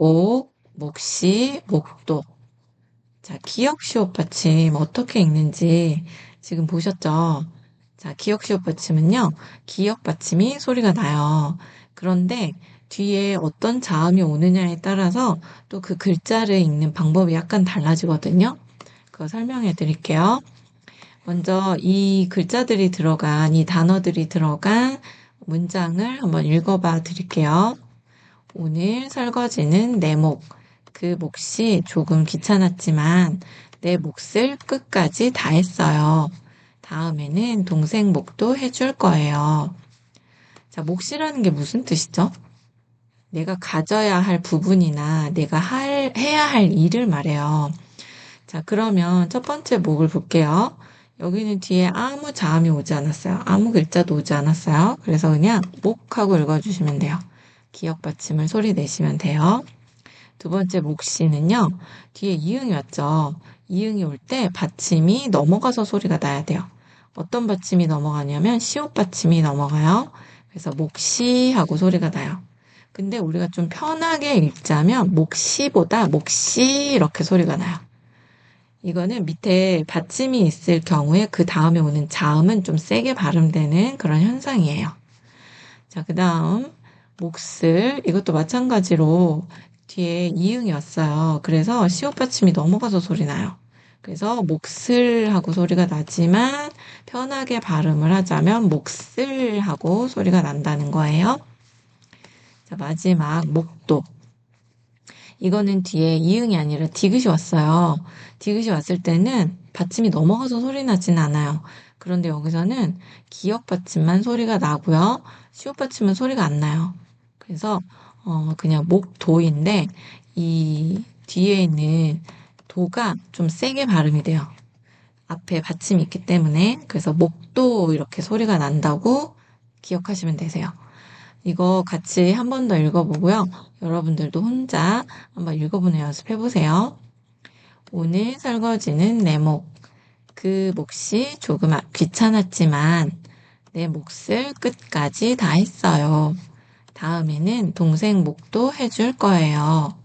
목, 목시, 목도. 자, 기역 시옷 받침 어떻게 읽는지 지금 보셨죠? 자, 기역 시옷 받침은요, 기역 받침이 소리가 나요. 그런데 뒤에 어떤 자음이 오느냐에 따라서 또 그 글자를 읽는 방법이 약간 달라지거든요. 그거 설명해 드릴게요. 먼저 이 글자들이 들어간, 이 단어들이 들어간 문장을 한번 읽어봐 드릴게요. 오늘 설거지는 내 목, 그 몫이 조금 귀찮았지만 내 몫을 끝까지 다 했어요. 다음에는 동생 목도 해줄 거예요. 자, 몫이라는 게 무슨 뜻이죠? 내가 가져야 할 부분이나 내가 할, 해야 할 일을 말해요. 자, 그러면 첫 번째 목을 볼게요. 여기는 뒤에 아무 자음이 오지 않았어요. 아무 글자도 오지 않았어요. 그래서 그냥 목하고 읽어주시면 돼요. 기억 받침을 소리 내시면 돼요. 두 번째 몫시는요. 뒤에 이응이 왔죠. 이응이 올 때 받침이 넘어가서 소리가 나야 돼요. 어떤 받침이 넘어가냐면 시옷 받침이 넘어가요. 그래서 몫시 하고 소리가 나요. 근데 우리가 좀 편하게 읽자면 몫시보다 몫시 이렇게 소리가 나요. 이거는 밑에 받침이 있을 경우에 그 다음에 오는 자음은 좀 세게 발음되는 그런 현상이에요. 자, 그 다음 몫을 이것도 마찬가지로 뒤에 이응이 왔어요. 그래서 시옷 받침이 넘어가서 소리 나요. 그래서 몫을 하고 소리가 나지만 편하게 발음을 하자면 몫을 하고 소리가 난다는 거예요. 자, 마지막 목도. 이거는 뒤에 이응이 아니라 디귿이 왔어요. 디귿이 왔을 때는 받침이 넘어가서 소리 나진 않아요. 그런데 여기서는 기역 받침만 소리가 나고요. 시옷 받침은 소리가 안 나요. 그래서 어 그냥 목도인데 이 뒤에 있는 도가 좀 세게 발음이 돼요. 앞에 받침이 있기 때문에 그래서 목도 이렇게 소리가 난다고 기억하시면 되세요. 이거 같이 한 번 더 읽어보고요. 여러분들도 혼자 한번 읽어보는 연습 해보세요. 오늘 설거지는 내 목. 그 몫이 조금 귀찮았지만 내 몫을 끝까지 다 했어요. 다음에는 동생 목도 해줄 거예요.